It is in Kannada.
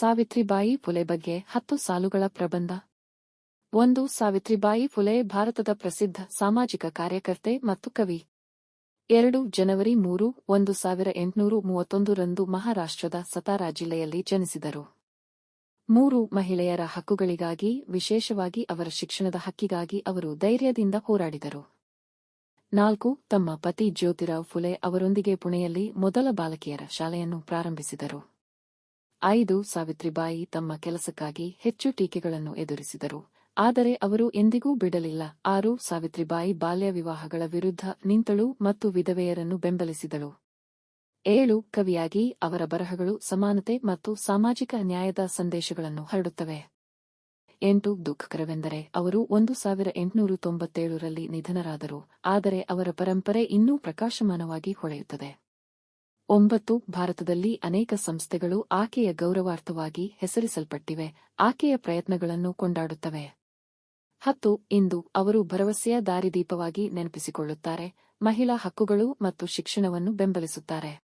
ಸಾವಿತ್ರಿಬಾಯಿ ಫುಲೆ ಬಗ್ಗೆ ಹತ್ತು ಸಾಲುಗಳ ಪ್ರಬಂಧ. ಒಂದು, ಸಾವಿತ್ರಿಬಾಯಿ ಫುಲೆ ಭಾರತದ ಪ್ರಸಿದ್ಧ ಸಾಮಾಜಿಕ ಕಾರ್ಯಕರ್ತೆ ಮತ್ತು ಕವಿ. ಎರಡು, ಜನವರಿ ಮೂರು, ಒಂದು ಸಾವಿರ ಎಂಟುನೂರು ಮೂವತ್ತೊಂದರಂದು ಮಹಾರಾಷ್ಟ್ರದ ಸತಾರಾ ಜಿಲ್ಲೆಯಲ್ಲಿ ಜನಿಸಿದರು. ಮೂರು, ಮಹಿಳೆಯರ ಹಕ್ಕುಗಳಿಗಾಗಿ, ವಿಶೇಷವಾಗಿ ಅವರ ಶಿಕ್ಷಣದ ಹಕ್ಕಿಗಾಗಿ ಅವರು ಧೈರ್ಯದಿಂದ ಹೋರಾಡಿದರು. ನಾಲ್ಕು, ತಮ್ಮ ಪತಿ ಜ್ಯೋತಿರಾವ್ ಫುಲೆ ಅವರೊಂದಿಗೆ ಪುಣೆಯಲ್ಲಿ ಮೊದಲ ಬಾಲಕಿಯರ ಶಾಲೆಯನ್ನು ಪ್ರಾರಂಭಿಸಿದರು. ಐದು ಸಾವಿತ್ರಿಬಾಯಿ ತಮ್ಮ ಕೆಲಸಕ್ಕಾಗಿ ಹೆಚ್ಚು ಟೀಕೆಗಳನ್ನು ಎದುರಿಸಿದರು. ಆದರೆ ಅವರು ಎಂದಿಗೂ ಬಿಡಲಿಲ್ಲ. ಆರು ಸಾವಿತ್ರಿಬಾಯಿ ಬಾಲ್ಯ ವಿವಾಹಗಳ ವಿರುದ್ಧ ನಿಂತಳು ಮತ್ತು ವಿಧವೆಯರನ್ನು ಬೆಂಬಲಿಸಿದಳು. ಏಳು ಕವಿಯಾಗಿ ಅವರ ಬರಹಗಳು ಸಮಾನತೆ ಮತ್ತು ಸಾಮಾಜಿಕ ನ್ಯಾಯದ ಸಂದೇಶಗಳನ್ನು ಹರಡುತ್ತವೆ. ಎಂಟು ದುಃಖಕರವೆಂದರೆ ಅವರು ಒಂದು ಸಾವಿರ ಎಂಟುನೂರು ತೊಂಬತ್ತೇಳರಲ್ಲಿ ನಿಧನರಾದರು. ಆದರೆ ಅವರ ಪರಂಪರೆ ಇನ್ನೂ ಪ್ರಕಾಶಮಾನವಾಗಿ ಹೊಳೆಯುತ್ತದೆ. ಒಂಬತ್ತು, ಭಾರತದಲ್ಲಿ ಅನೇಕ ಸಂಸ್ಥೆಗಳು ಆಕೆಯ ಗೌರವಾರ್ಥವಾಗಿ ಹೆಸರಿಸಲ್ಪಟ್ಟಿವೆ, ಆಕೆಯ ಪ್ರಯತ್ನಗಳನ್ನು ಕೊಂಡಾಡುತ್ತವೆ. ಹತ್ತು, ಇಂದು ಅವರು ಭರವಸೆಯ ದಾರಿದೀಪವಾಗಿ ನೆನಪಿಸಿಕೊಳ್ಳುತ್ತಾರೆ, ಮಹಿಳಾ ಹಕ್ಕುಗಳು ಮತ್ತು ಶಿಕ್ಷಣವನ್ನು ಬೆಂಬಲಿಸುತ್ತಾರೆ.